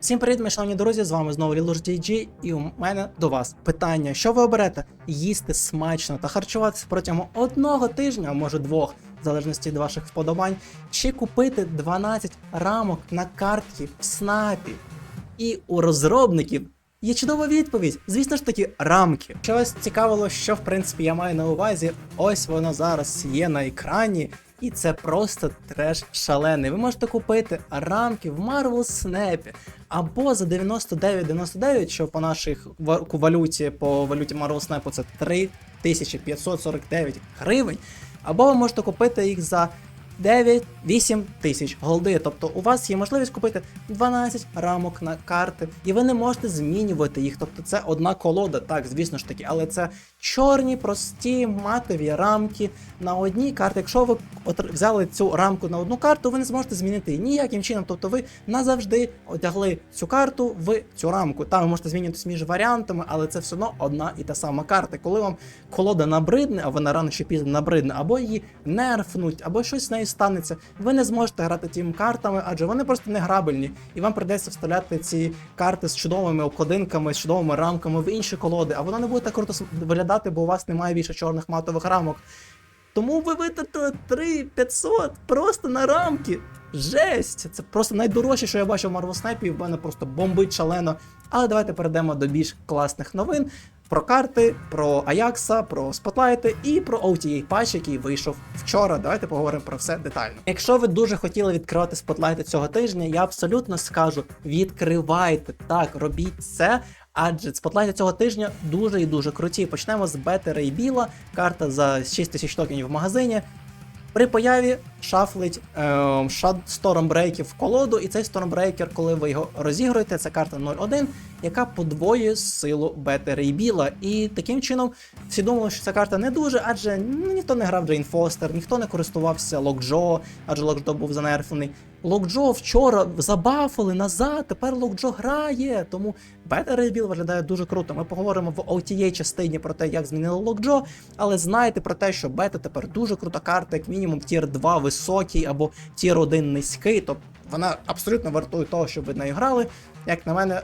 Всім привіт, мої шановні друзі! З вами знову DG, і у мене до вас питання: що ви оберете? Їсти смачно та харчуватися протягом одного тижня, а може двох, в залежності від ваших вподобань, чи купити 12 рамок на картці в снапі? І у розробників є чудова відповідь. Звісно ж таки, рамки. Що цікавило, що в принципі я маю на увазі, ось воно зараз є на екрані. І це просто треш шалений. Ви можете купити рамки в Marvel Snap або за 99,99, що по наших валюті, по валюті Marvel Snap це 3549 гривень. Або ви можете купити їх за 9-8 тисяч голди. Тобто у вас є можливість купити 12 рамок на карти, і ви не можете змінювати їх. Тобто це одна колода, так, звісно ж таки, але це чорні, прості матові рамки на одній карті. Якщо ви взяли цю рамку на одну карту, ви не зможете змінити її ніяким чином. Тобто ви назавжди одягли цю карту в цю рамку. Там ви можете змінюватися між варіантами, але це все одно одна і та сама карта. Коли вам колода набридне, а вона рано чи пізно набридне, або її нерфнуть, або щось з нею станеться, ви не зможете грати тими картами, адже вони просто не грабельні, і вам придеться вставляти ці карти з чудовими обкладинками, з чудовими рамками в інші колоди, а воно не буде так круто виглядати, бо у вас немає більше чорних матових рамок. Тому ви витратили 3500 просто на рамки. Жесть! Це просто найдорожче, що я бачив в Marvel Snap, і в мене просто бомбить шалено. Але давайте перейдемо до більш класних новин про карти, про Аякса, про спотлайти і про OTA патч, який вийшов вчора. Давайте поговоримо про все детально. Якщо ви дуже хотіли відкривати спотлайти цього тижня, я абсолютно скажу: відкривайте так, робіть це. Адже спотлайти цього тижня дуже і дуже круті. Почнемо з Бети Рейбіла, карта за 6 тисяч токенів в магазині. При появі шафлить е, Stormbreaker в колоду, і цей Stormbreaker, коли ви його розігруєте, це карта 0-1, яка подвоює силу Бети Рейбіла. І таким чином всі думали, що ця карта не дуже, адже ну, ніхто не грав Джейн Фостер, ніхто не користувався Локджо, адже Локджо був занерфлений. Локджо вчора забафали назад, тепер Локджо грає. Тому Бета Рейбіл виглядає дуже круто. Ми поговоримо в OTA частині про те, як змінили Локджо, але знайте про те, що бета тепер дуже крута карта, як мінімум тір 2 високий або тір 1 низький. Тобто вона абсолютно вартує того, щоб ви нею грали. Як на мене,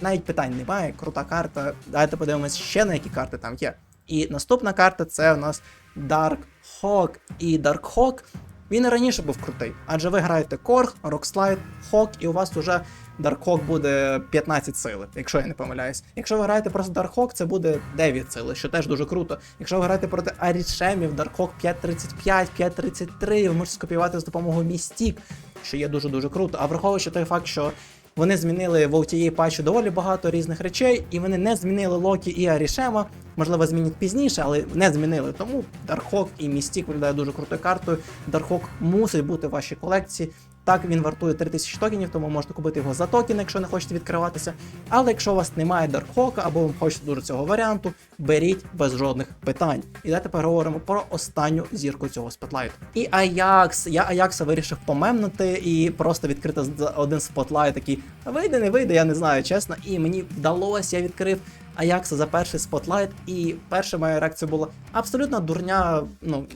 навіть питань немає. Крута карта. Давайте подивимось ще на які карти там є. І наступна карта це у нас Dark Hawk. І Dark Hawk він і раніше був крутий, адже ви граєте Корг, Rockslide, Hawk, і у вас уже Dark Hawk буде 15 сили, якщо я не помиляюсь. Якщо ви граєте просто Dark Hawk, це буде 9 сили, що теж дуже круто. Якщо ви граєте проти Арішемів, Dark Hawk 5.35, 5.33, ви можете скопіювати з допомогою Містік, що є дуже-дуже круто. А враховуючи той факт, що вони змінили в OTA патчі доволі багато різних речей, і вони не змінили Локі і Арішема. Можливо, змінять пізніше, але не змінили. Тому Дархок і Містік виглядає дуже крутою картою. Дархок мусить бути в вашій колекції. Так, він вартує 3000 токенів, тому можете купити його за токен, якщо не хочете відкриватися. Але якщо у вас немає Даркхока або ви хочете дуже цього варіанту, беріть без жодних питань. І давайте поговоримо про останню зірку цього спотлайту. І Аякс. Я Аякса вирішив помемнути і просто відкрити один спотлайт, такий вийде, не вийде, я не знаю, чесно. І мені вдалося, я відкрив Аякса за перший спотлайт, і перша моя реакція була абсолютно дурня, ну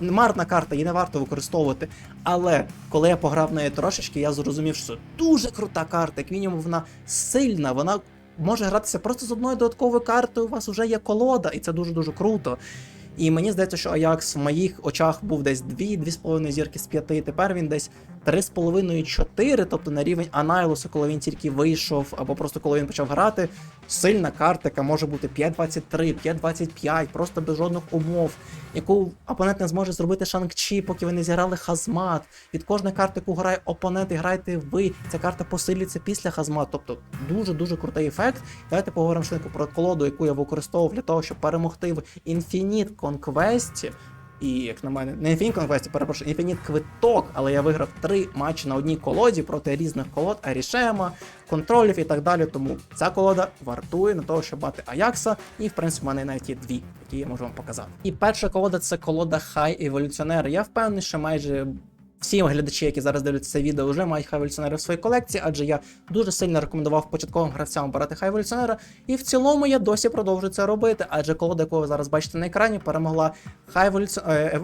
марна карта, її не варто використовувати. Але коли я пограв неї трошечки, я зрозумів, що це дуже крута карта, як мінімум вона сильна, вона може гратися просто з одною додатковою картою. У вас вже є колода, і це дуже дуже круто. І мені здається, що Аякс в моїх очах був десь 2-2,5 зірки з 5, тепер він десь 3,5-4, тобто на рівень Анайлуса, коли він тільки вийшов, або просто коли він почав грати. Сильна карта, яка може бути 5.23, 5.25, просто без жодних умов, яку опонент не зможе зробити Шанг-Чі, поки ви не зіграли хазмат. Від кожної карти, яку грає опонент, і граєте ви. Ця карта посилюється після хазмат. Тобто дуже-дуже крутий ефект. Давайте поговоримо швидко про колоду, яку я використовував для того, щоб перемогти в Infinite Conquest. І, як на мене, не Infinite Конквесті, перепрошую, Інфініт квиток, але я виграв три матчі на одній колоді проти різних колод, Арішема, контролів і так далі. Тому ця колода вартує на того, щоб мати Аякса, і в принципі в мене навіть є дві, які я можу вам показати. І перша колода це колода Хай Еволюціонер. Я впевнений, що майже всі глядачі, які зараз дивляться це відео, вже мають хай еволюціонери в своїй колекції, адже я дуже сильно рекомендував початковим гравцям брати хай еволюціонера, і в цілому я досі продовжую це робити, адже колода, яку ви зараз бачите на екрані, перемогла хай еволюціонера.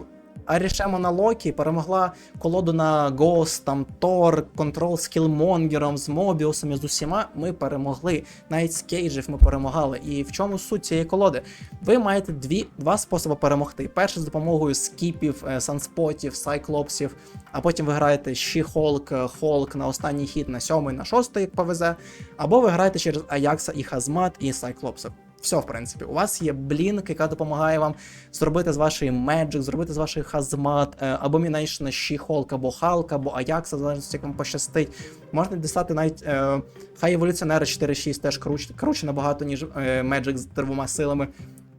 Арішема на Локі перемогла колоду на Ghost, там Тор, Control з Killmonger, з Мобіусами, з усіма ми перемогли. Навіть з Кейджів ми перемагали. І в чому суть цієї колоди? Ви маєте дві, два способи перемогти. Перший з допомогою скіпів, е, санспотів, сайклопсів, а потім ви граєте She-Hulk, е, Hulk на останній хід на сьомий, на шостий, як повезе. Або ви граєте через Аякса і Хазмат і Сайклопса. Все, в принципі, у вас є блінк, яка допомагає вам зробити з вашої Magic, зробити з вашої Хазмат, е, або Мінейшн She-Hulk, або Халк, або Аякса, залежно як вам пощастить. Можна дістати навіть е, хай еволюціонера 4-6 теж круче, круче набагато, ніж е, Magic з двома силами.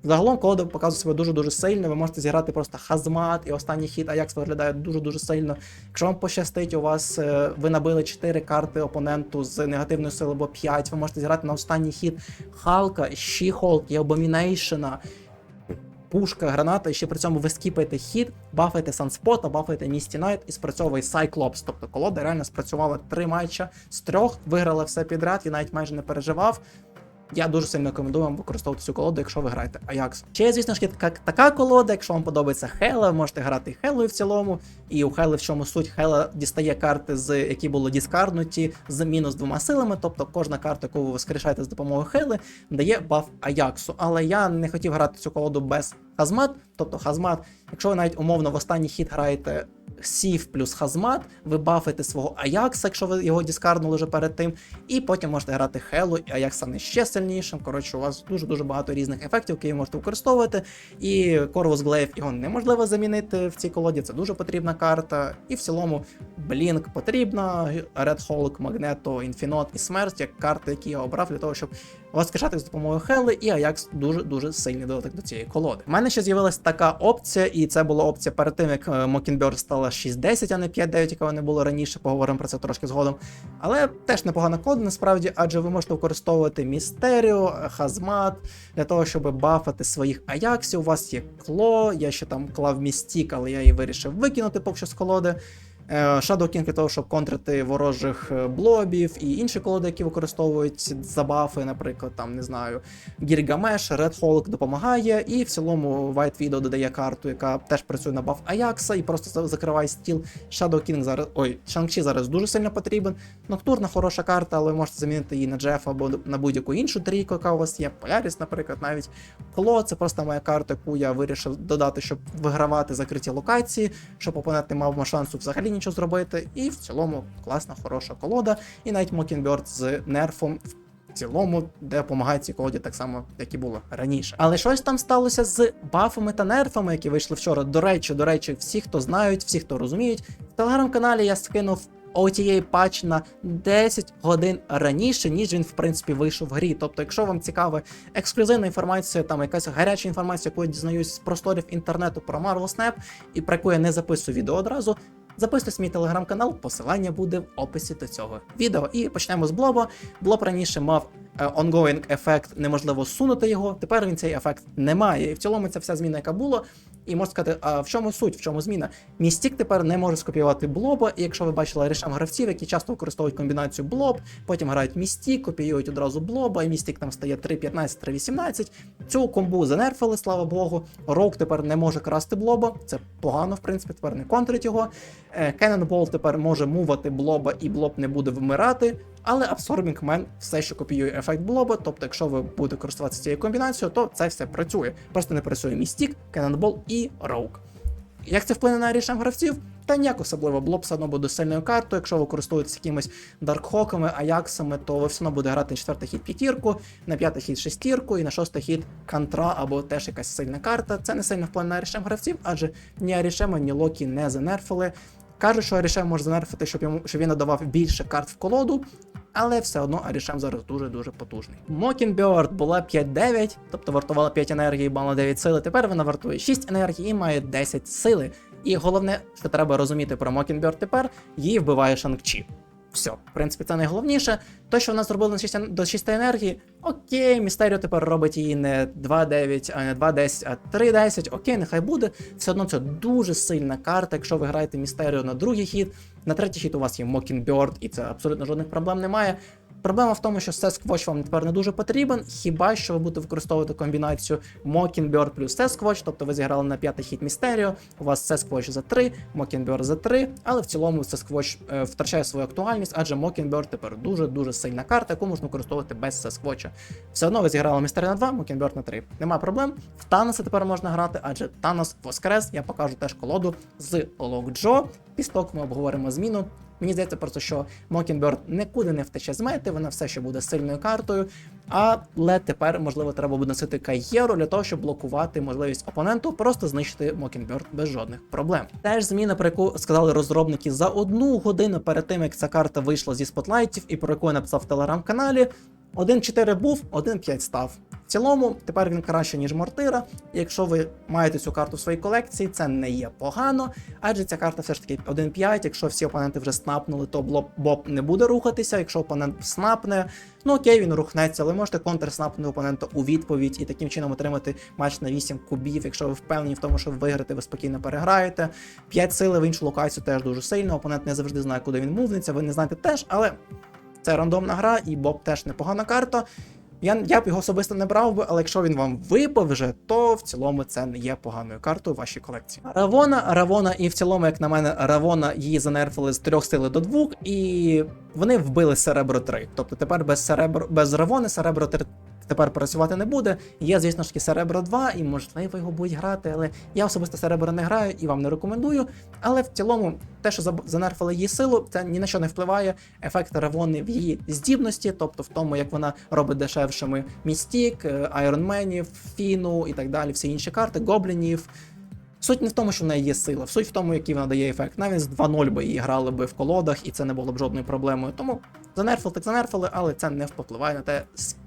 Загалом колода показує себе дуже-дуже сильно. Ви можете зіграти просто хазмат, і останній хід Аякс виглядає дуже-дуже сильно. Якщо вам пощастить, у вас е, ви набили 4 карти опоненту з негативною силою або 5, ви можете зіграти на останній хід Халка, She-Hulk і Abomination, пушка, граната, і ще при цьому ви скіпаєте хід, бафаєте Санспота, бафаєте Місті Найт і спрацьовує Cyclops. Тобто колода реально спрацювала три матча з трьох, виграла все підряд, і навіть майже не переживав. Я дуже сильно рекомендую вам використовувати цю колоду, якщо ви граєте Аякс. Ще, звісно ж, така, така колода, якщо вам подобається Хела, ви можете грати Хелою в цілому. І у Хели в чому суть? Хела дістає карти, з які були діскарнуті з мінус двома силами. Тобто кожна карта, яку ви воскрешаєте з допомогою Хели, дає баф Аяксу. Але я не хотів грати цю колоду без Хазмат. Тобто Хазмат, якщо ви навіть умовно в останній хід граєте Сів плюс Хазмат, ви бафите свого Аякса, якщо ви його діскарнули вже перед тим, і потім можете грати Хелу, і Аякс стане ще сильнішим. Коротше, у вас дуже-дуже багато різних ефектів, які ви можете використовувати. І Корвус Глейв його неможливо замінити в цій колоді, це дуже потрібна карта. І в цілому Блінк потрібна, Red Hulk, Magneto, Інфінот і Смерть як карти, які я обрав для того, щоб воскрешати з допомогою Хели, і Аякс дуже-дуже сильний додаток до цієї колоди. У мене ще з'явилась така опція, і це була опція перед тим, як Mockingbird стала 6.10, а не 5.9, яка вона була раніше. Поговоримо про це трошки згодом. Але теж непогана колода, насправді, адже ви можете використовувати Містеріо, Хазмат для того, щоб бафати своїх Аяксів. У вас є кло, я ще там клав Містік, але я її вирішив викинути поки що з колоди. Е, Shadow King для того, щоб контрити ворожих е, блобів і інші колоди, які використовують забафи, наприклад, там не знаю, Гіргамеш, Red Hulk допомагає, і в цілому White Widow додає карту, яка теж працює на баф Аякса, і просто закриває стіл. Shadow King зараз. Ой, Шанг-Чі зараз дуже сильно потрібен. Ноктурна хороша карта, але ви можете замінити її на Джефа або на будь-яку іншу трійку, яка у вас є. Поляріс, наприклад, навіть Кло це просто моя карта, яку я вирішив додати, щоб вигравати закриті локації, щоб опонент не мав шансу взагалі нічого зробити. І в цілому класна, хороша колода. І навіть Mockingbird з нерфом в цілому, де допомагає цій колоді так само, як і було раніше. Але щось там сталося з бафами та нерфами, які вийшли вчора. До речі, до речі, всі, хто знають, всі, хто розуміють, в телеграм-каналі я скинув. OTA патч на 10 годин раніше, ніж він в принципі вийшов в грі. Тобто, якщо вам цікава ексклюзивна інформація, там якась гаряча інформація, яку я дізнаюсь з просторів інтернету про Marvel Snap, і про яку я не записую відео одразу. Записуйтесь в мій телеграм-канал, посилання буде в описі до цього відео. І почнемо з блоба. Блоб раніше мав е, ongoing ефект, неможливо сунути його. Тепер він цей ефект не має. І в цілому ця вся зміна, яка була. І можна сказати, а в чому суть, в чому зміна? Містік тепер не може скопіювати блоба. І якщо ви бачили рішем гравців, які часто використовують комбінацію блоб, потім грають містік, копіюють одразу блоба, і містік там стає 3.15, 3.18. Цю комбу занерфили, слава Богу. Роук тепер не може красти блоба. Це погано, в принципі, тепер не контрить його. Cannonball тепер може мувати блоба, і блоб не буде вмирати. Але Absorbing Man все ще копіює ефект блоба, тобто, якщо ви будете користуватися цією комбінацією, то це все працює. Просто не працює Містік, Cannonball і Rogue. Як це вплине на рішення гравців? Та ніяк особливо блоб все одно буде сильною картою. Якщо ви користуєтесь якимись даркхоками, аяксами, то ви все одно буде грати на четвертий хід п'ятірку, на п'ятий хід шестірку і на шостий хід кантра або теж якась сильна карта. Це не сильно вплине на рішення гравців, адже ні Арішема, ні Локі не занерфили. Кажуть, що Арішем може занерфити, щоб йому щоб він надавав більше карт в колоду, але все одно Арішем зараз дуже-дуже потужний. Мокінбьорд була 5-9, тобто вартувала 5 енергії, мала 9 сили. Тепер вона вартує 6 енергії і має 10 сили. І головне, що треба розуміти про Мокінбьорд тепер, її вбиває Шанг-Чі. Все, в принципі, це найголовніше. То, що вона зробила до 6 енергії, окей, Містеріо тепер робить її не 2-9, а не 2-10, а 3-10, окей, нехай буде. Все одно це дуже сильна карта. Якщо ви граєте Містеріо на другий хід, на третій хід у вас є Mockingbird, і це абсолютно жодних проблем немає. Проблема в тому, що Sasquatch вам тепер не дуже потрібен, хіба що ви будете використовувати комбінацію Mockingbird плюс Sasquatch, тобто ви зіграли на п'ятий хід Містеріо, у вас Sasquatch за 3, Mockingbird за 3, але в цілому Sasquatch е, втрачає свою актуальність, адже Mockingbird тепер дуже-дуже сильна карта, яку можна використовувати без Sasquatch. Все одно ви зіграли Містеріо на 2, Mockingbird на 3. Нема проблем. В Таноса тепер можна грати, адже Танос воскрес. Я покажу теж колоду з Локджо. Після того, ми обговоримо зміну. Мені здається просто, що Mockingbird нікуди не втече з мети, вона все ще буде сильною картою. Але тепер, можливо, треба буде носити Каєру для того, щоб блокувати можливість опоненту просто знищити Mockingbird без жодних проблем. Теж зміна, про яку сказали розробники за одну годину перед тим, як ця карта вийшла зі спотлайтів, і про яку я написав в телеграм-каналі. 1.4 був, 1.5 став. В цілому, тепер він краще, ніж Мортира. Якщо ви маєте цю карту в своїй колекції, це не є погано, адже ця карта все ж таки 1.5. Якщо всі опоненти вже снапнули, то Боб не буде рухатися. Якщо опонент снапне, ну окей, він рухнеться, але можете контрснапнути опонента у відповідь і таким чином отримати матч на 8 кубів. Якщо ви впевнені в тому, що ви виграєте, ви спокійно переграєте. 5 сили в іншу локацію теж дуже сильно. Опонент не завжди знає, куди він мувнеться, ви не знаєте теж, але. Це рандомна гра, і Боб теж непогана карта. Я, я б його особисто не брав би, але якщо він вам випав вже, то в цілому це не є поганою картою в вашій колекції. Равона, Равона, і в цілому, як на мене, Равона її занерфили з трьох сили до двох, і вони вбили Серебро 3. Тобто тепер без Серебро, без Равони Серебро 3 тепер працювати не буде. Є, звісно ж Серебро 2, і можливо його будуть грати, але я особисто Серебро не граю і вам не рекомендую. Але в цілому, те, що занерфили її силу, це ні на що не впливає. Ефект Равони в її здібності, тобто в тому, як вона робить дешевшими Містік, Айронменів, Фіну і так далі, всі інші карти, гоблінів. Суть не в тому, що в неї є сила, суть в тому, який вона дає ефект. Навіть з 2-0 би її грали би в колодах, і це не було б жодною проблемою. Тому занерфили, так занерфили, але це не впливає на те,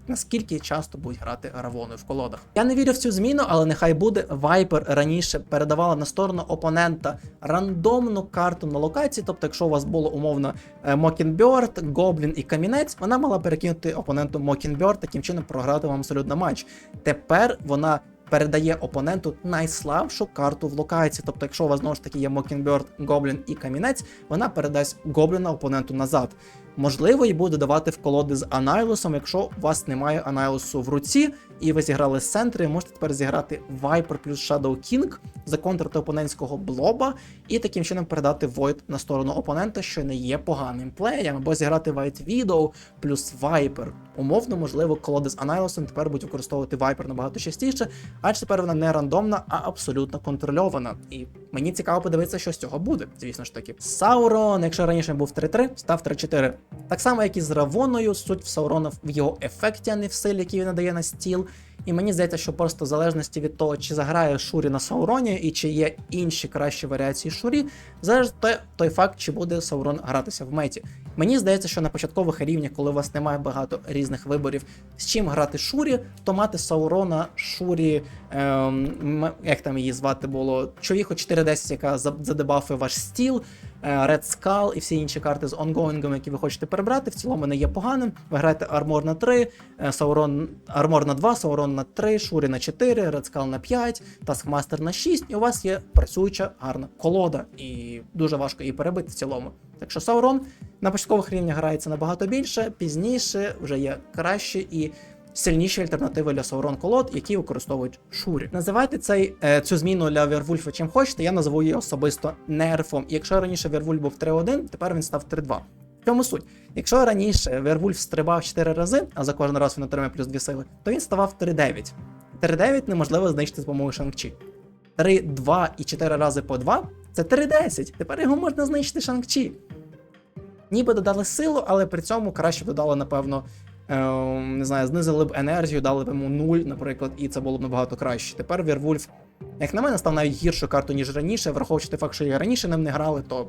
наскільки часто будуть грати Равоною в колодах. Я не вірю в цю зміну, але нехай буде. Вайпер раніше передавала на сторону опонента рандомну карту на локації. Тобто, якщо у вас було умовно е, Mockingbird, Гоблін і Камінець, вона мала перекинути опоненту Mockingbird, таким чином програти вам абсолютно матч. Тепер вона передає опоненту найслабшу карту в локації. Тобто, якщо у вас знову ж таки є Mockingbird, Гоблін і Камінець, вона передасть Гобліна опоненту назад. Можливо, і буде давати в колоди з Анайлусом, якщо у вас немає Анайлусу в руці, і ви зіграли з центри, можете тепер зіграти Viper плюс Shadow King, законтрити опонентського блоба, і таким чином передати Void на сторону опонента, що не є поганим плеєм, або зіграти White Widow плюс Viper. Умовно, можливо, колоди з Анайлусом тепер будуть використовувати Viper набагато частіше, адже тепер вона не рандомна, а абсолютно контрольована. І мені цікаво подивитися, що з цього буде. Звісно ж таки. Саурон, якщо раніше був 3-3, став 3-4. Так само, як і з Равоною, суть в Саурона в його ефекті, а не в силі, який він надає на стіл. І мені здається, що просто в залежності від того, чи заграє Шурі на Сауроні, і чи є інші кращі варіації Шурі, залежить той, той факт, чи буде Саурон гратися в меті. Мені здається, що на початкових рівнях, коли у вас немає багато різних виборів, з чим грати Шурі, то мати Саурона, Шурі, ем, як там її звати було, Човіхо 410, яка за- задебафує ваш стіл, е, Red Skull і всі інші карти з онгоїнгами, які ви хочете перебрати, в цілому не є поганим. Ви граєте Армор на 3, е, Саурон, Армор на 2, Саурон на 3, Шурі на 4, Red Skull на 5, Taskmaster на 6, і у вас є працююча гарна колода, і дуже важко її перебити в цілому. Так що Саурон на початкових рівнях грається набагато більше, пізніше вже є краще і сильніші альтернативи для Саурон колод, які використовують Шурі. Називайте цей, е, цю зміну для Вервульфа чим хочете, я назову її особисто нерфом. І якщо раніше Вервульф був 3-1, тепер він став 3-2. Чому суть? Якщо раніше Вервульф стрибав 4 рази, а за кожен раз він отримує плюс 2 сили, то він ставав 3-9. 3-9 неможливо знищити з допомогою Шанкчі. 3, 2 і 4 рази по 2 це 3-10. Тепер його можна знищити Шанкчі. Ніби додали силу, але при цьому краще б додали, напевно, е, не знаю, знизили б енергію, дали б йому 0, наприклад, і це було б набагато краще. Тепер Вірвульф, як на мене, став навіть гіршою картою, ніж раніше. Враховуючи той факт, що і раніше ним не грали, то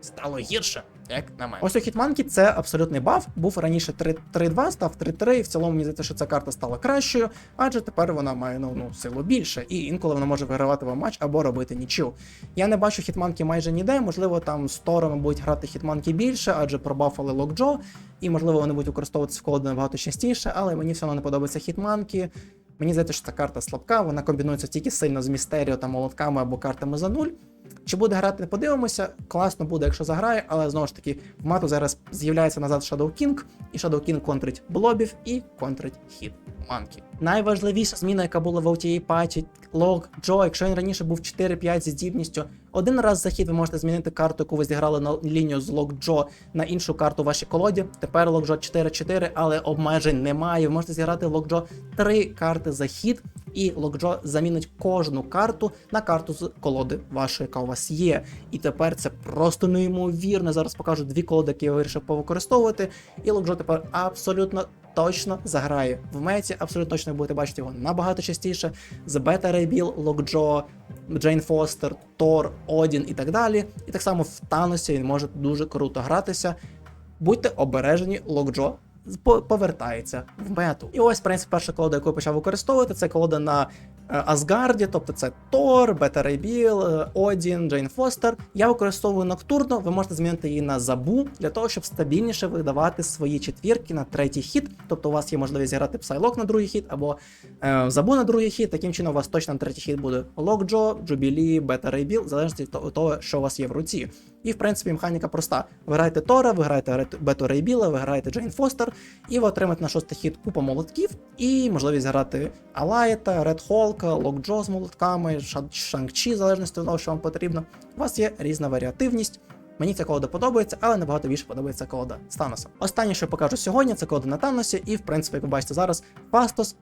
стало гірше, як на мене. Ось у Хітманки це абсолютний баф. Був раніше 3- 3-2, став 3-3, і в цілому мені здається, що ця карта стала кращою, адже тепер вона має ну, ну, силу більше, і інколи вона може вигравати вам матч або робити нічю. Я не бачу хітманки майже ніде. Можливо, там з будуть грати хітманки більше, адже пробафали Локджо, і можливо вони будуть використовуватися в колоди набагато частіше, але мені все одно не подобаються хітманки. Мені здається, що ця карта слабка, вона комбінується тільки сильно з містеріо та молотками або картами за нуль. Чи буде грати, не подивимося. Класно буде, якщо заграє, але знову ж таки, в мату зараз з'являється назад Shadow King, і Shadow King контрить блобів і контрить хід манкі. Найважливіша зміна, яка була в OTA патчі, лог Джо, якщо він раніше був 4-5 зі здібністю, один раз за хід ви можете змінити карту, яку ви зіграли на лінію з лог Джо на іншу карту в вашій колоді. Тепер лог Джо 4-4, але обмежень немає. Ви можете зіграти лог Джо 3 карти за хід, і Локджо замінить кожну карту на карту з колоди вашої, яка у вас є. І тепер це просто неймовірно. Зараз покажу дві колоди, які я вирішив повикористовувати. І Локджо тепер абсолютно. Точно заграє в меті, абсолютно точно будете бачити його набагато частіше. з Бета Рейбіл, Локджо, Джейн Фостер, Тор, Одін і так далі. І так само в Таносі він може дуже круто гратися. Будьте обережені, Локджо повертається в мету. І ось, в принципі, перша колода, яку я почав використовувати, це колода на Асгарді, тобто це Тор, Бета Рейбіл, е, Одін, Джейн Фостер. Я використовую ноктурно, ви можете змінити її на забу для того, щоб стабільніше видавати свої четвірки на третій хід. Тобто у вас є можливість зіграти Псайлок на другий хід або е, забу на другий хід. Таким чином, у вас точно на третій хід буде Локджо, Джубілі, Бета Рейбіл, в залежності від того, що у вас є в руці. І в принципі механіка проста. Ви граєте Тора, ви граєте Бету Рейбіла, ви граєте Джейн Фостер, і ви отримаєте на шостий хід купу молотків і можливість грати Алаєта, Ред Холка, Локджо з молотками, Ша- Шанг-Чі, в залежності від того, що вам потрібно. У вас є різна варіативність. Мені ця колода подобається, але набагато більше подобається колода з Таносом. Останнє, що покажу сьогодні, це колода на Таносі, і в принципі, як ви бачите зараз, Фастос,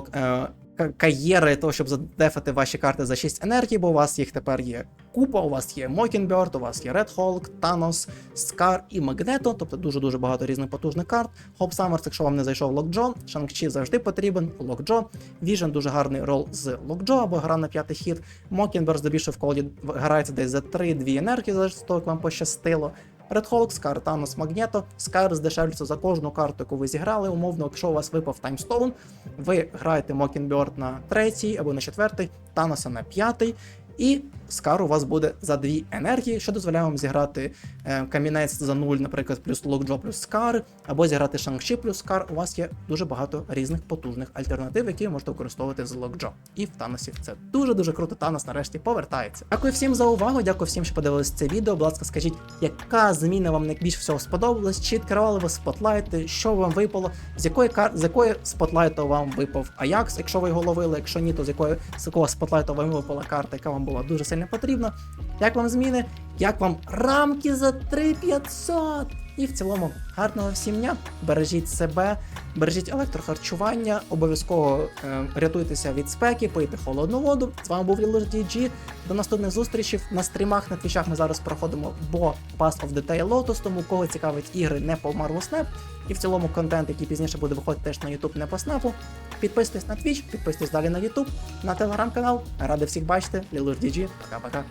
ка- кар'єри того, щоб задефати ваші карти за 6 енергії, бо у вас їх тепер є купа, у вас є Mockingbird, у вас є Red Hulk, Thanos, Scar і Magneto, тобто дуже-дуже багато різних потужних карт. Hope Summers, якщо вам не зайшов Lockjaw, Shang-Chi завжди потрібен, Lockjaw, Vision дуже гарний рол з Lockjaw або гра на п'ятий хід. Mockingbird здебільшого в колоді грається десь за 3-2 енергії, від того, як вам пощастило. Red Hulk, Scar, Thanos, Magneto. Scar здешевлюється за кожну карту, яку ви зіграли. Умовно, якщо у вас випав Таймстоун, ви граєте Mockingbird на третій або на четвертий, Таноса на п'ятий. І Скар у вас буде за дві енергії, що дозволяє вам зіграти е, камінець за 0, наприклад, плюс Локджо плюс Скар, або зіграти Шангші плюс Скар. У вас є дуже багато різних потужних альтернатив, які ви можете використовувати з Локджо. І в Таносі це дуже-дуже круто. Танос нарешті повертається. Дякую всім за увагу, дякую всім, що подивились це відео. Будь ласка, скажіть, яка зміна вам найбільше всього сподобалась? Чи відкривали ви спотлайти? Що вам випало? З якої кар... з якої спотлайту вам випав Аякс, якщо ви його ловили? Якщо ні, то з якої з якого спотлайту вам випала карта, яка вам була дуже сильно потрібна? Як вам зміни? Як вам рамки за 3500? І в цілому гарного всім дня. Бережіть себе, бережіть електрохарчування, обов'язково е, рятуйтеся від спеки, пийте холодну воду. З вами був Лілуш DG. До наступних зустрічей на стрімах на твічах. Ми зараз проходимо бо Pass of the Tail Lotus, тому кого цікавить ігри не по Marvel Snap. І в цілому контент, який пізніше буде виходити теж на YouTube, не по снапу. Підписуйтесь на Twitch, підписуйтесь далі на YouTube, на телеграм-канал. Радий всіх бачити. Лілуш DG. Пока-пока.